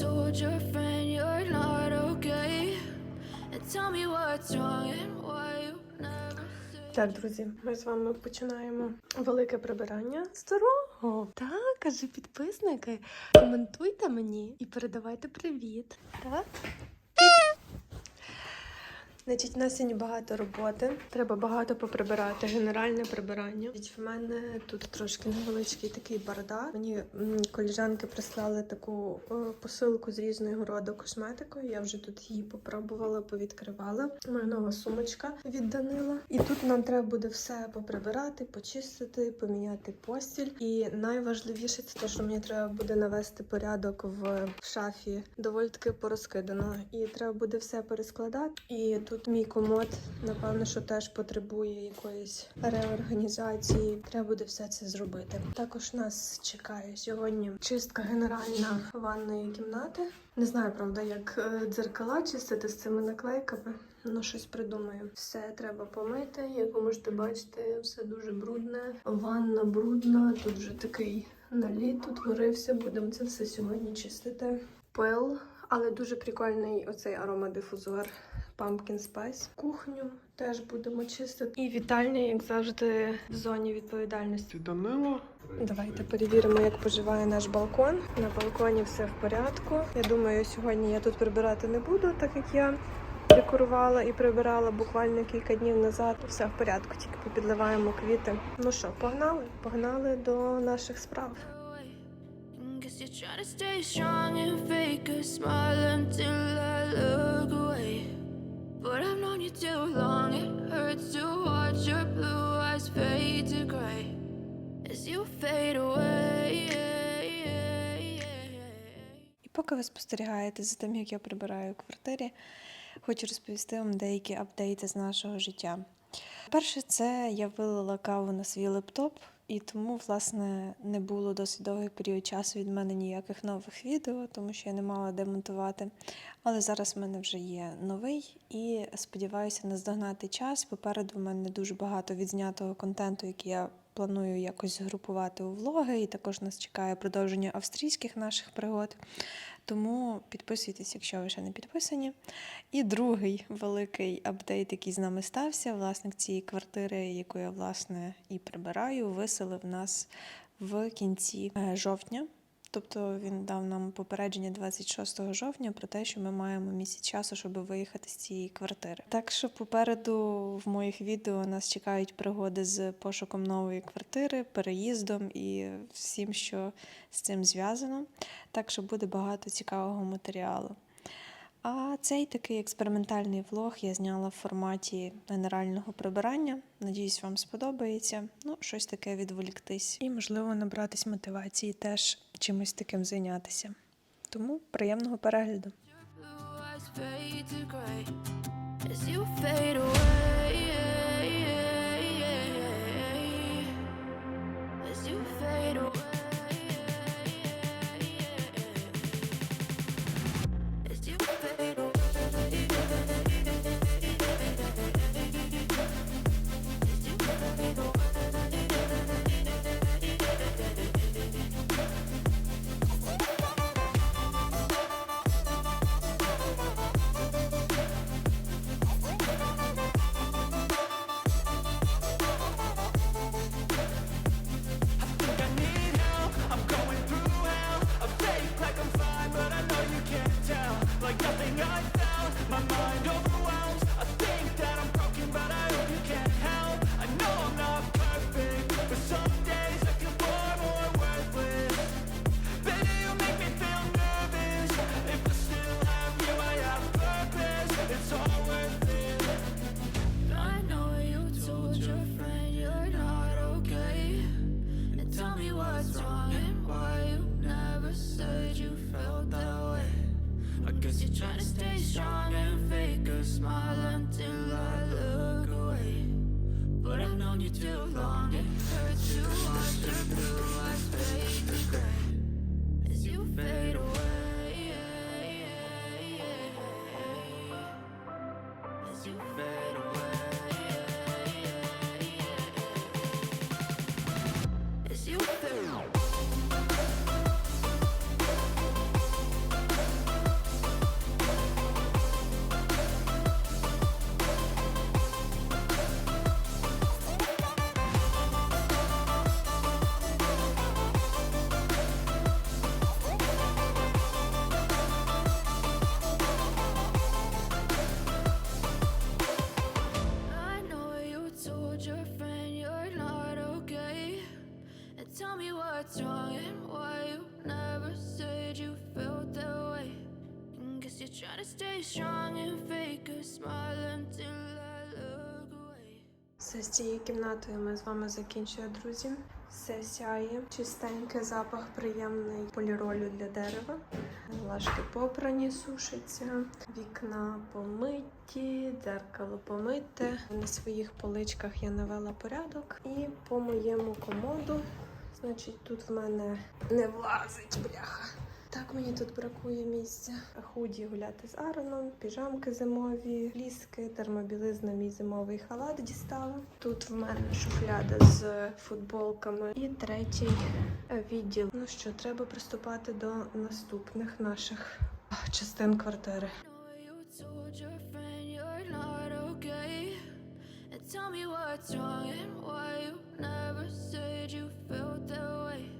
told your friend you're not okay? And tell me what's wrong and why you never. Так, друзі, ми з вами починаємо велике прибирання старого. Так, каже підписники, коментуйте мені і передавайте привіт. Так? Значить, у нас сьогодні багато роботи. Треба багато поприбирати. Генеральне прибирання. В мене тут трошки невеличкий такий бардак. Мені коліжанки прислали таку е, посилку з різного роду косметикою. Я вже тут її попробувала, повідкривала. Моя нова сумочка від Данила. І тут нам треба буде все поприбирати, почистити, поміняти постіль. І найважливіше це те, що мені треба буде навести порядок в шафі. Доволі таки порозкидано. І треба буде все перескладати. І тут мій комод, напевно, що теж потребує якоїсь реорганізації. Треба буде все це зробити. Також нас чекає сьогодні чистка генеральна ванної кімнати. Не знаю, правда, як е, дзеркала чистити з цими наклейками. Ну, щось придумаю. Все треба помити. Як ви можете бачити, все дуже брудне. Ванна брудна. Тут вже такий наліт утворився. Будемо це все сьогодні чистити. Пил, але дуже прикольний оцей аромадифузор Pumpkin Spice. Кухню теж будемо чистити. І вітальня, як завжди, в зоні відповідальності. Данило. Давайте перевіримо, як поживає наш балкон. На балконі все в порядку. Я думаю, сьогодні я тут прибирати не буду, так як я декорувала і прибирала буквально кілька днів назад. Все в порядку, тільки попідливаємо квіти. Ну що, погнали? Погнали до наших справ. Guess you're trying to stay strong and fake a smile until I look away. But I've known you too long, it hurts to watch your blue eyes fade to gray as you fade away. І поки ви спостерігаєте за тим, як я прибираю квартирі, хочу розповісти вам деякі апдейти з нашого життя. Перше, це я вилила каву на свій лептоп, і тому, власне, не було досить довгий період часу від мене ніяких нових відео, тому що я не мала де монтувати. Але зараз в мене вже є новий і сподіваюся наздогнати час. Попереду в мене дуже багато відзнятого контенту, який я планую якось згрупувати у влоги. І також нас чекає продовження австрійських наших пригод. Тому підписуйтесь, якщо ви ще не підписані. І другий великий апдейт, який з нами стався, власник цієї квартири, яку я власне і прибираю, виселив нас в кінці е, жовтня. Тобто він дав нам попередження 26 жовтня про те, що ми маємо місяць часу, щоб виїхати з цієї квартири. Так що попереду в моїх відео нас чекають пригоди з пошуком нової квартири, переїздом і всім, що з цим зв'язано. Так що буде багато цікавого матеріалу. А цей такий експериментальний влог я зняла в форматі генерального прибирання. Надіюсь, вам сподобається. Ну, щось таке відволіктись. І, можливо, набратись мотивації теж чимось таким зайнятися. Тому приємного перегляду. You fade away. You too long, it hurts to watch your blue you're not okay. And tell me what's wrong and why you never said you felt that way. And guess you're trying to stay strong and fake a smile until I look away. Все з цією кімнатою ми з вами закінчили, друзі. Все сяє, чистенький запах приємний поліролю для дерева. Лашки попрані сушаться, вікна помиті, дзеркало помите. На своїх поличках я навела порядок. І по моєму комоду, значить, тут в мене не влазить бляха. Так мені тут бракує місця. Худі гуляти з Ароном, піжамки зимові, ліски, термобілизна, мій зимовий халат дістала. Тут в мене шухляда з футболками і третій відділ. Ну що, треба приступати до наступних наших частин квартири. tell me what's wrong and why you never said you felt that way.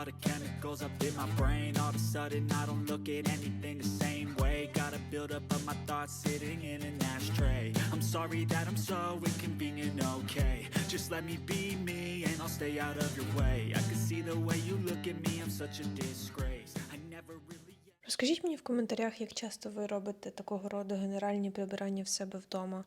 all the chemicals up in my brain. All of a sudden, I don't look at anything the same way. Gotta build up of my thoughts sitting in an ashtray. I'm sorry that I'm so inconvenient, okay. Just let me be me and I'll stay out of your way. I can see the way you look at me, I'm such a disgrace. I never really. Розкажіть мені в коментарях, як часто ви робите такого роду генеральні прибирання в себе вдома.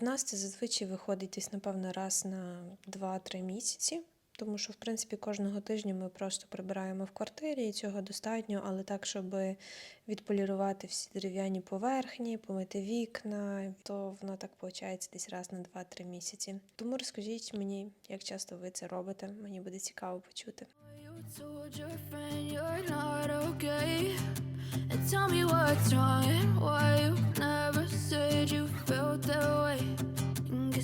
В нас це зазвичай виходить десь, напевно, раз на 2-3 місяці. Тому що, в принципі, кожного тижня ми просто прибираємо в квартирі, і цього достатньо, але так, щоб відполірувати всі дерев'яні поверхні, помити вікна, то воно так виходить десь раз на 2-3 місяці. Тому розкажіть мені, як часто ви це робите. Мені буде цікаво почути. Tell me what's wrong and why you never said you felt that way.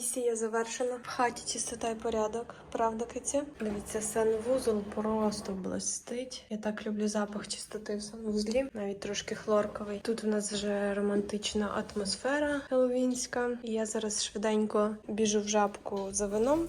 Місія завершена. В хаті чистота і порядок. Правда, Киця? Дивіться, санвузол просто блистить. Я так люблю запах чистоти в санвузлі, навіть трошки хлорковий. Тут в нас вже романтична атмосфера хеловінська. І я зараз швиденько біжу в жабку за вином.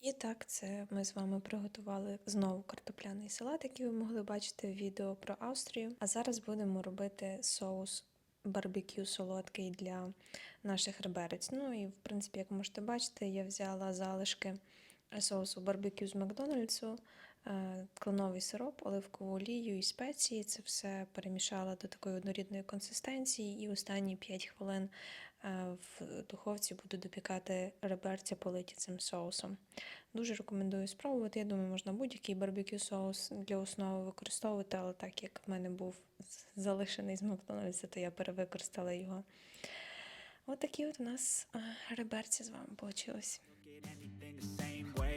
І так, це ми з вами приготували знову картопляний салат, який ви могли бачити в відео про Австрію. А зараз будемо робити соус барбекю солодкий для наших реберець. Ну і в принципі, як можете бачити, я взяла залишки соусу барбекю з Макдональдсу, е, кленовий сироп, оливкову олію і спеції. Це все перемішала до такої однорідної консистенції, і останні 5 хвилин е, в духовці буду допікати реберця политі цим соусом. Дуже рекомендую спробувати. Я думаю, можна будь-який барбекю соус для основи використовувати, але так як в мене був залишений з Макдональдса, то я перевикористала його. От от у нас е, реберці з вами вийшли.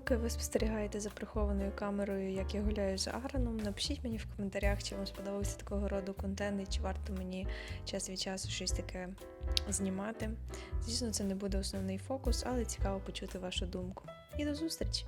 Поки ви спостерігаєте за прихованою камерою, як я гуляю з Аароном, напишіть мені в коментарях, чи вам сподобався такого роду контент, і чи варто мені час від часу щось таке знімати. Звісно, це не буде основний фокус, але цікаво почути вашу думку. І до зустрічі!